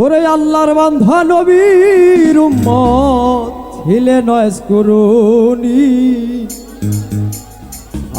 ওরে আল্লাহর বান্ধা নবীর উম্মত ছিলে নয় করুনি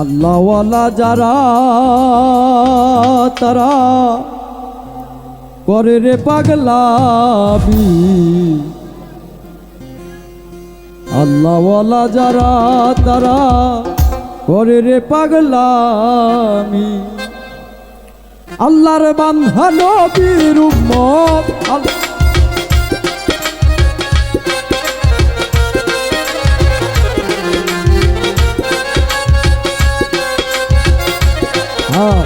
আল্লাহওয়ালা যারা, তারা করে রে পাগলাবি আল্লাহওয়ালা যারা, তারা করে রে পাগলামি। আল্লাহর বান্ধা আল- হ্যাঁ।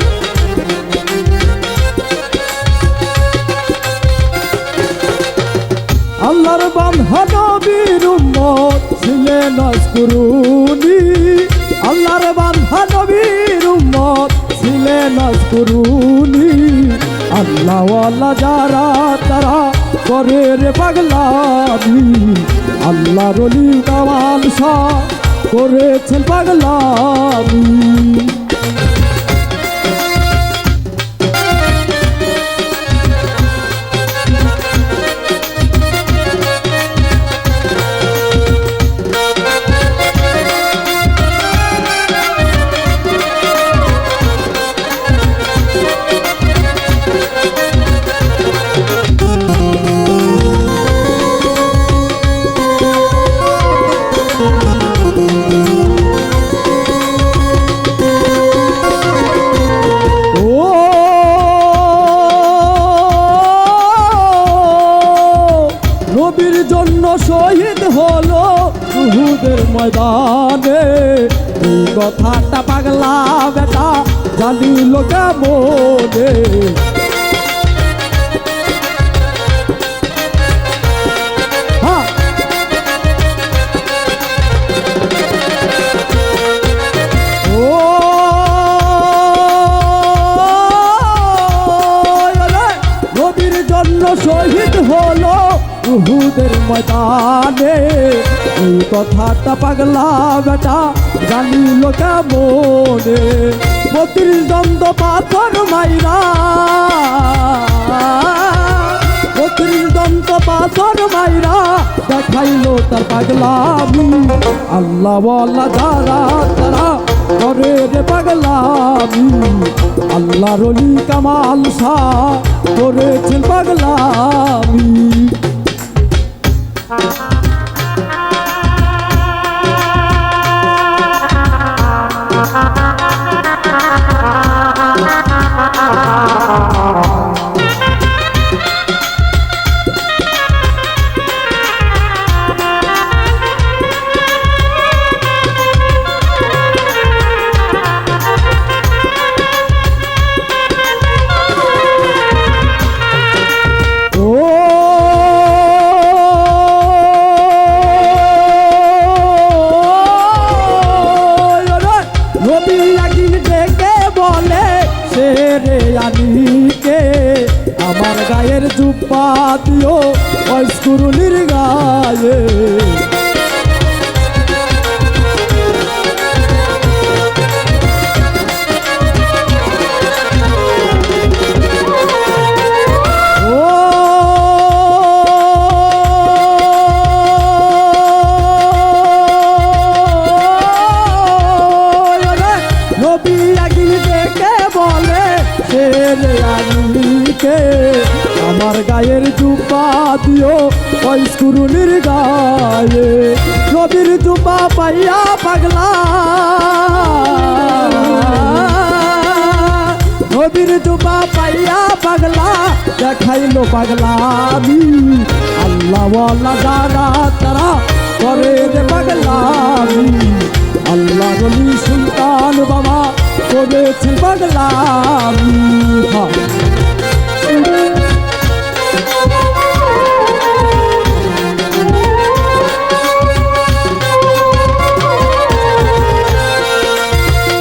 আল্লাহর বান্ধা নবীর ছিলেন আল্লাহর বান্ধা ছিলেন করুনি আল্লাহওয়ালা যারা তারা করে রে পাগলামি। আল্লাহ রলি কামাল শাহ করেছেন পাগলামি। উহুদের ময়দানে। এই কথাটা পাগলা বেটা জানিল কেমনে? উহুদের ময়দানে, এই কথাটা পাগলা বেটা, জানিল কেমনে? বত্রিশ দ্বন্দ্ব পাথর মাইরা। বত্রিশ দন্ত পাথর মাইরা দেখাইলো তার পাগলামি আল্লাহ যারা তারা করে রে পাগলামি আল্লাহ রলি কামাল শাহ করেছেন পাগলামি রে আনিকে আমার গায়ের জুব্বা দিও অস্কুরুলির গায়ে সে রে আনিকে আমার গায়ের জুব্বা দিও ওই স্কুরুনির গায়ে নবীর জুব্বা পাইয়া পাগলা। নবীর জুবা পাইয়া পাগলা, দেখাইলো পাগলামি আল্লাহ ওয়ালা যারা, তারা করে রে পাগলামি আল্লাহ করেছে পাগলামি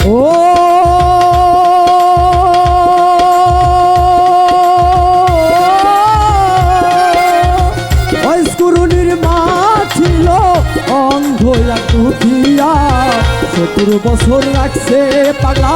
ও মা ছিল অন্ধ এক দুখিয়া সত্তর বছর রাখছে পাগলা।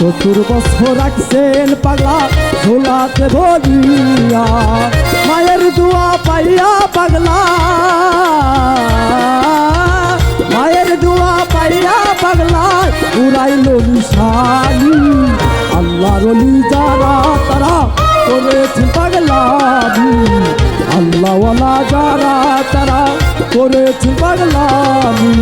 সত্তর বছর রাখছেন পাগলা, ঝোলাতে ভরিয়া, মায়ের দোয়া পাইয়া পাগলা। মায়ের দোয়া পাইয়া পাগলা, উড়াইল নিশানি। আল্লাহর অলি যারা, তারা করেছে পাগলামি। আল্লাহওয়ালা যারা, তারা করেছে পাগলামি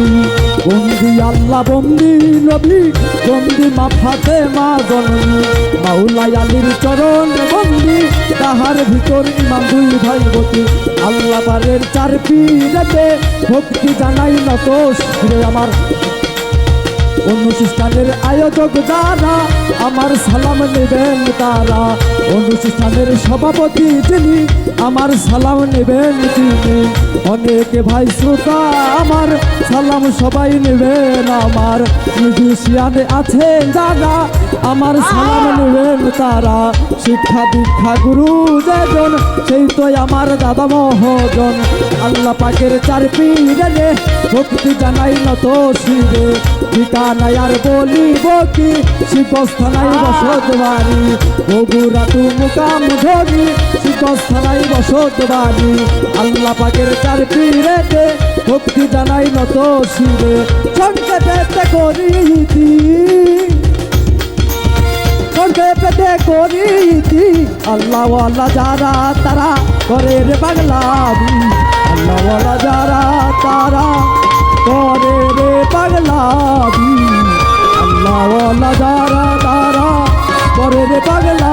বন্দি আল্লাহ, বন্দি নবী, বন্দি মা ফাতে মা জননী। মাওলাই আলীর চরণ বন্দি, তাহার ভিতর ইমাম দুই ভাই বতী আল্লাহ পারের চার পীরেতে ভক্তি জানাই নত সুরে আমার অনুষ্ঠানের আয়োজক যারা, আমার সালাম নেবেন তারা। অনুষ্ঠানের সভাপতি যিনি, আমার সালাম নেবেন তিনি। অনেক ভাই শ্রোতা আমার, সালাম সবাই নেবেন আমার। মিউজিশিয়ান আছেন যারা, আমার সালাম নেবেন তারা। শিক্ষা দীক্ষা গুরু যেজন, সেই তো আমার দাদা মহজন। আল্লাহ পাকের চার পীরে ভক্তি জানাই নত শিবে। ঠিকানায় আর বলিব কি শিবস্থানাই বসত বাড়ি। বগুড়া তু মুকাম ধরি গঞ্জস্থানায় বসত বাড়ি আল্লাহ পাকের তার পীরেতে ভক্তি জানাই নত শিরে সংকেতে করিতি। সংকেতে করিতি। আল্লাহ আল্লাহ যারা তারা ঘরের বাংলা আল্লাহ আল্লাহ যারা তারা ঘরের বাংলা আল্লাহ আল্লাহ যারা তারা ঘরের বাংলা